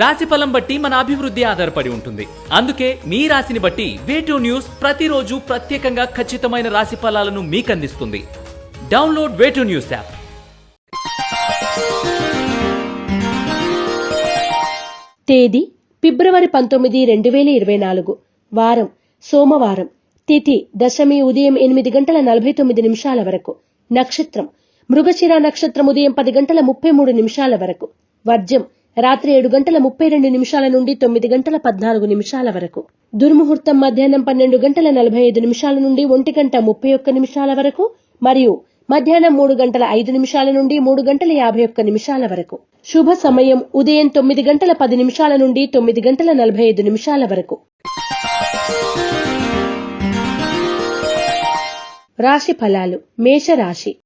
రాశి ఫలం బట్టి మన అభివృద్ధి ఆధారపడి ఉంటుంది. అందుకే మీ రాశిని బట్టి వేటూ న్యూస్ ప్రతిరోజు ప్రత్యేకంగా ఖచ్చితమైన రాశి ఫలాలను మీకు అందిస్తుంది డౌన్లోడ్ వేటూ న్యూస్ యాప్ తేదీ ఫిబ్రవరి పంతొమ్మిది రెండు వేల ఇరవై నాలుగు. వారం సోమవారం. తిథి దశమి ఉదయం ఎనిమిది గంటల నలభై తొమ్మిది నిమిషాల వరకు. నక్షత్రం మృగశిర నక్షత్రం ఉదయం పది గంటల ముప్పై మూడు నిమిషాల వరకు. వర్జం రాత్రి ఏడు గంటల ముప్పై రెండు నిమిషాల నుండి తొమ్మిది గంటల పద్నాలుగు నిమిషాల వరకు. దుర్ముహూర్తం మధ్యాహ్నం పన్నెండు గంటల నలభై ఐదు నిమిషాల నుండి ఒంటి గంట ముప్పై ఒక్క నిమిషాల వరకు మరియు మధ్యాహ్నం మూడు గంటల ఐదు నిమిషాల నుండి మూడు గంటల యాభై ఒక్క నిమిషాల వరకు. శుభ సమయం ఉదయం తొమ్మిది గంటల పది నిమిషాల నుండి తొమ్మిది గంటల నలభై ఐదు నిమిషాల వరకు. రాశి ఫలాలు. మేషరాశి.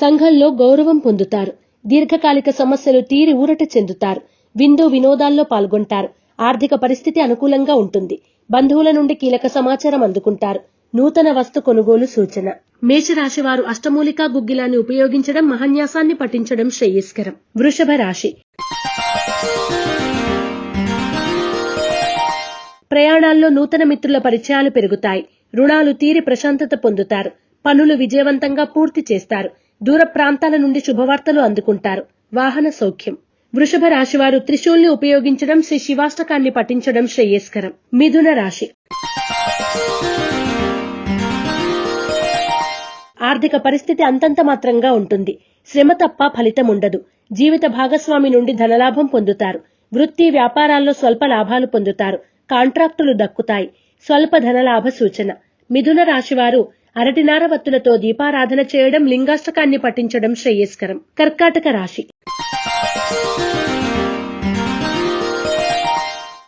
సంఘంలో గౌరవం పొందుతారు. దీర్ఘకాలిక సమస్యలు తీరి ఊరట చెందుతారు. విందు వినోదాల్లో పాల్గొంటారు. ఆర్థిక పరిస్థితి అనుకూలంగా ఉంటుంది. బంధువుల నుండి కీలక సమాచారం అందుకుంటారు. నూతన వస్తు కొనుగోలు సూచన. మేషరాశి వారు అష్టమూలికా గుగ్గిలాన్ని ఉపయోగించడం మహన్యాసాన్ని పఠించడం శ్రేయస్కరం. వృషభ రాశి. ప్రయాణాల్లో నూతన మిత్రుల పరిచయాలు పెరుగుతాయి. రుణాలు తీరి ప్రశాంతత పొందుతారు. పనులు విజయవంతంగా పూర్తి చేస్తారు. దూర ప్రాంతాల నుండి శుభవార్తలు అందుకుంటారు. వాహన సౌఖ్యం. వృషభ రాశి వారు త్రిశూల్ని ఉపయోగించడం శ్రీ శివాష్టకాన్ని పఠించడం శ్రేయస్కరం. మిథున రాశి. ఆర్థిక పరిస్థితి అంతంత మాత్రంగా ఉంటుంది. శ్రమ తప్ప ఫలితం ఉండదు. జీవిత భాగస్వామి నుండి ధనలాభం పొందుతారు. వృత్తి వ్యాపారాల్లో స్వల్ప లాభాలు పొందుతారు. కాంట్రాక్టులు దక్కుతాయి. స్వల్ప ధనలాభ సూచన. మిథున రాశివారు అరటినార వత్తులతో దీపారాధన చేయడం లింగాష్టకాన్ని పఠించడం శ్రేయస్కరం. కర్కాటక రాశి.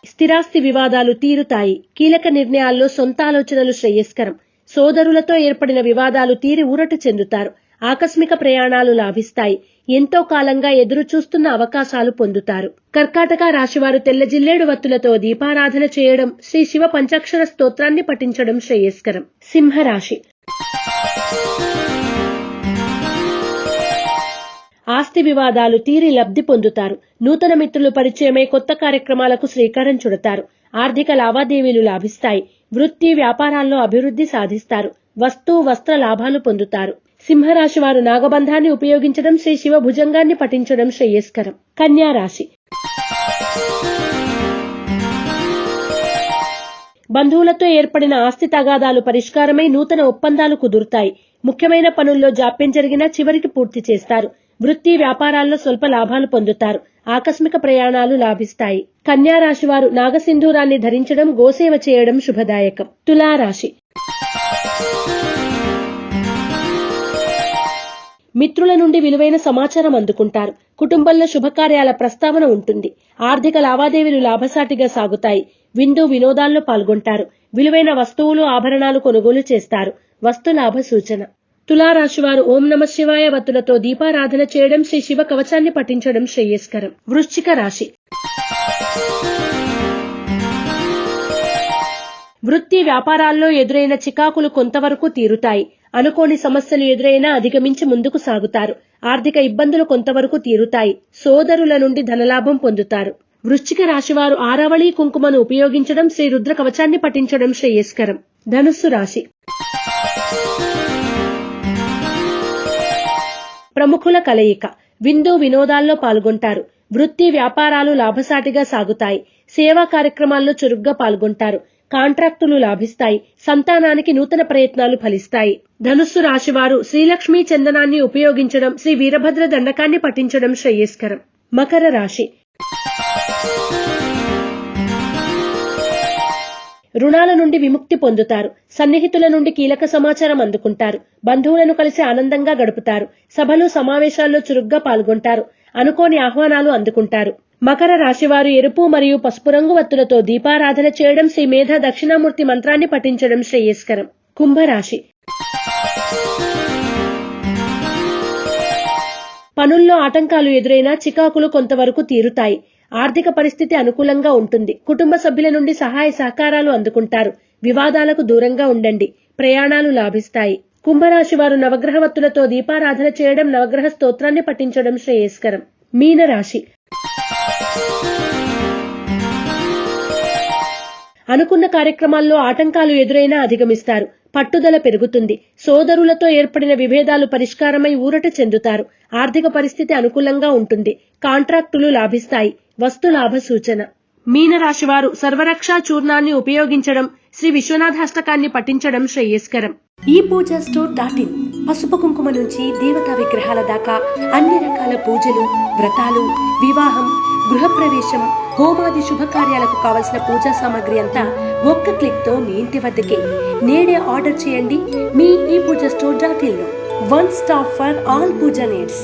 స్థిరాస్తి వివాదాలు తీరుతాయి. కీలక నిర్ణయాల్లో సొంత ఆలోచనలు శ్రేయస్కరం. సోదరులతో ఏర్పడిన వివాదాలు తీరి ఊరట చెందుతారు. ఆకస్మిక ప్రయాణాలు లాభిస్తాయి. ఎంతో కాలంగా ఎదురు చూస్తున్న అవకాశాలు పొందుతారు. కర్కాటక రాశివారు తెల్ల జిల్లేడు వత్తులతో దీపారాధన చేయడం శ్రీ శివ పంచాక్షర స్తోత్రాన్ని పఠించడం శ్రేయస్కరం. సింహరాశి. ఆస్తి వివాదాలు తీరి లబ్ధి పొందుతారు. నూతన మిత్రులు పరిచయమై కొత్త కార్యక్రమాలకు శ్రీకారం చుడతారు. ఆర్థిక లావాదేవీలు లాభిస్తాయి. వృత్తి వ్యాపారాల్లో అభివృద్ధి సాధిస్తారు. వస్తు వస్త్ర లాభాలు పొందుతారు. సింహరాశి వారు నాగబంధాన్ని ఉపయోగించడం శ్రీ శివ భుజంగాన్ని పఠించడం శ్రేయస్కరం. కన్యా రాశి. బంధువులతో ఏర్పడిన ఆస్తి తగాదాలు పరిష్కారమై నూతన ఒప్పందాలు కుదురుతాయి. ముఖ్యమైన పనుల్లో జాప్యం జరిగినా చివరికి పూర్తి చేస్తారు. వృత్తి వ్యాపారాల్లో స్వల్ప లాభాలు పొందుతారు. ఆకస్మిక ప్రయాణాలు లాభిస్తాయి. కన్యా రాశి వారు నాగసింధూరాన్ని ధరించడం గోసేవ చేయడం శుభదాయకం. తులారాశి. మిత్రుల నుండి విలువైన సమాచారం అందుకుంటారు. కుటుంబంలో శుభకార్యాల ప్రస్తావన ఉంటుంది. ఆర్థిక లావాదేవీలు లాభసాటిగా సాగుతాయి. విందు వినోదాల్లో పాల్గొంటారు. విలువైన వస్తువులు ఆభరణాలు కొనుగోలు చేస్తారు. వస్తు లాభ సూచన తులారాశివారు ఓం నమ శివాయ వత్తులతో దీపారాధన చేయడం శ్రీ శివ కవచాన్ని పఠించడం శ్రేయస్కరం. వృశ్చిక రాశి. వృత్తి వ్యాపారాల్లో ఎదురైన చికాకులు కొంతవరకు తీరుతాయి. అనుకోని సమస్యలు ఎదురైనా అధిగమించి ముందుకు సాగుతారు. ఆర్థిక ఇబ్బందులు కొంతవరకు తీరుతాయి. సోదరుల నుండి ధనలాభం పొందుతారు. వృశ్చిక రాశివారు ఆరవళి కుంకుమను ఉపయోగించడం శ్రీ రుద్ర కవచాన్ని పఠించడం శ్రేయస్కరం. ధనుస్సు రాశి. ప్రముఖుల కలయిక. విందు వినోదాల్లో పాల్గొంటారు. వృత్తి వ్యాపారాలు లాభసాటిగా సాగుతాయి. సేవా కార్యక్రమాల్లో చురుగ్గా పాల్గొంటారు. కాంట్రాక్టులు లాభిస్తాయి. సంతానానికి నూతన ప్రయత్నాలు ఫలిస్తాయి. ధనుస్సు రాశివారు శ్రీలక్ష్మీ చందనాన్ని ఉపయోగించడం శ్రీ వీరభద్ర దండకాన్ని పఠించడం శ్రేయస్కరం. మకర రాశి. రుణాల నుండి విముక్తి పొందుతారు. సన్నిహితుల నుండి కీలక సమాచారం అందుకుంటారు. బంధువులను కలిసి ఆనందంగా గడుపుతారు. సభలు సమావేశాల్లో చురుగ్గా పాల్గొంటారు. అనుకోని ఆహ్వానాలు అందుకుంటారు. మకర రాశివారు ఎరుపు మరియు పసుపు రంగు వత్తులతో దీపారాధన చేయడం శ్రీ మేధ దక్షిణామూర్తి మంత్రాన్ని పఠించడం శ్రేయస్కరం. కుంభరాశి. పనుల్లో ఆటంకాలు ఎదురైనా చికాకులు కొంతవరకు తీరుతాయి. ఆర్థిక పరిస్థితి అనుకూలంగా ఉంటుంది. కుటుంబ సభ్యుల నుండి సహాయ సహకారాలు అందుకుంటారు. వివాదాలకు దూరంగా ఉండండి. ప్రయాణాలు లాభిస్తాయి. కుంభరాశి వారు నవగ్రహవత్తులతో దీపారాధన చేయడం నవగ్రహ స్తోత్రాన్ని పఠించడం శ్రేయస్కరం. మీనరాశి. అనుకున్న కార్యక్రమాల్లో ఆటంకాలు ఎదురైనా అధిగమిస్తారు. పట్టుదల పెరుగుతుంది. సోదరులతో ఏర్పడిన విభేదాలు పరిష్కారమై ఊరట చెందుతారు. ఆర్థిక పరిస్థితి అనుకూలంగా ఉంటుంది. కాంట్రాక్టులు లాభిస్తాయి. వస్తులాభ సూచన మీనరాశి వారు సర్వరక్షా చూర్ణాన్ని ఉపయోగించడం శ్రీ విశ్వనాథ అష్టకాన్ని పఠించడం శ్రేయస్కరం. ఈ పూజ స్టోర్ డాట్ ఇన్. పసుపు కుంకుమ నుంచి దేవతా విగ్రహాల దాకా అన్ని రకాల పూజలు వ్రతాలు వివాహం గృహప్రవేశం హోమాది శుభకార్యాలకు కావలసిన పూజా సామాగ్రి అంతా ఒక్క క్లిక్తో మీ ఇంటి వద్దకే. నేడే ఆర్డర్ చేయండి మీ ఈ Pooja store dot in one stop for all pooja needs.